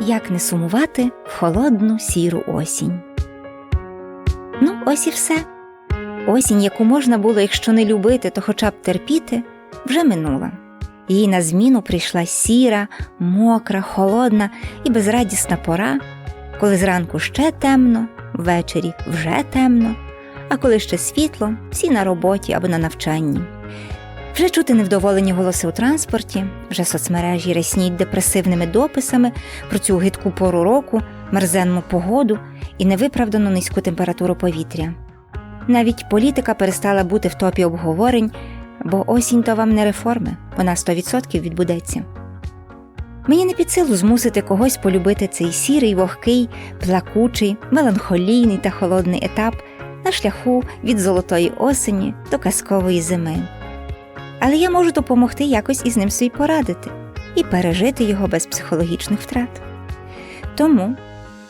Як не сумувати в холодну сіру осінь. Ну, ось і все. Осінь, яку можна було, якщо не любити, то хоча б терпіти, вже минула. Їй на зміну прийшла сіра, мокра, холодна і безрадісна пора, коли зранку ще темно, ввечері вже темно, а коли ще світло, всі на роботі або на навчанні. Вже чути невдоволені голоси у транспорті, вже соцмережі рясніють депресивними дописами про цю гидку пору року, мерзенну погоду і невиправдану низьку температуру повітря. Навіть політика перестала бути в топі обговорень, бо осінь то вам не реформи, вона 100% відбудеться. Мені не під силу змусити когось полюбити цей сірий, вогкий, плакучий, меланхолійний та холодний етап на шляху від золотої осені до казкової зими. Але я можу допомогти якось із ним собі порадити і пережити його без психологічних втрат. Тому,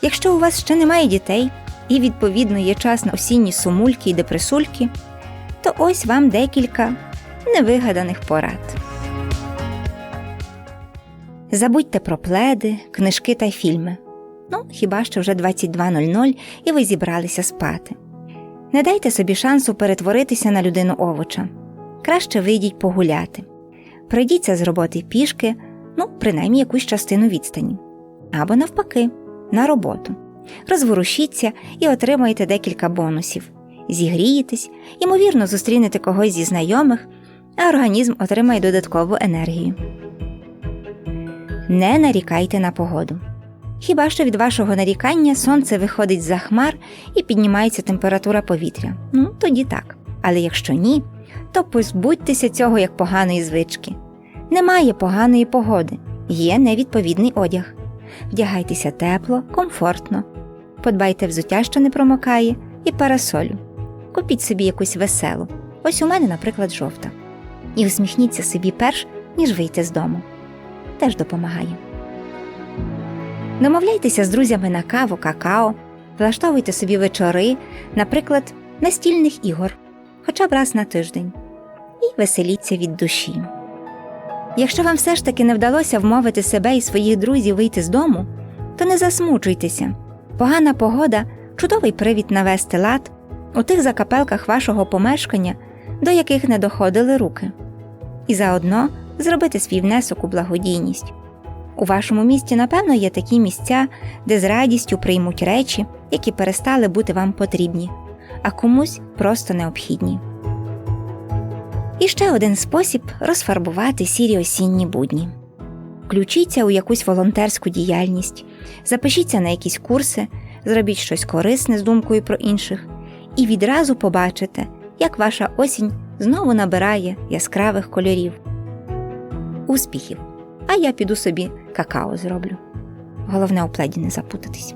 якщо у вас ще немає дітей і, відповідно, є час на осінні сумульки і депресульки, то ось вам декілька невигаданих порад. Забудьте про пледи, книжки та фільми. Ну, хіба що вже 22.00 і ви зібралися спати. Не дайте собі шансу перетворитися на людину овоча. Краще вийдіть погуляти. Пройдіться з роботи пішки, ну, принаймні якусь частину відстані. Або навпаки, на роботу. Розворушіться і отримаєте декілька бонусів. Зігрієтесь, ймовірно, зустрінете когось зі знайомих, а організм отримає додаткову енергію. Не нарікайте на погоду. Хіба що від вашого нарікання сонце виходить за хмар і піднімається температура повітря. Ну, тоді так. Але якщо ні, то позбудьтеся цього як поганої звички. Немає поганої погоди, є невідповідний одяг. Вдягайтеся тепло, комфортно, подбайте взуття, що не промокає, і парасолю. Купіть собі якусь веселу. Ось у мене, наприклад, жовта. І усміхніться собі перш, ніж вийти з дому. Теж допомагає. Домовляйтеся з друзями на каву, какао, влаштовуйте собі вечори, наприклад, настільних ігор, хоча б раз на тиждень, і веселіться від душі. Якщо вам все ж таки не вдалося вмовити себе і своїх друзів вийти з дому, то не засмучуйтеся. Погана погода чудовий привід навести лад у тих закапелках вашого помешкання, до яких не доходили руки, і заодно зробити свій внесок у благодійність. У вашому місті, напевно, є такі місця, де з радістю приймуть речі, які перестали бути вам потрібні, а комусь просто необхідні. І ще один спосіб розфарбувати сірі осінні будні. Включіться у якусь волонтерську діяльність, запишіться на якісь курси, зробіть щось корисне з думкою про інших, і відразу побачите, як ваша осінь знову набирає яскравих кольорів. Успіхів! А я піду собі какао зроблю. Головне у пледі не запутатись.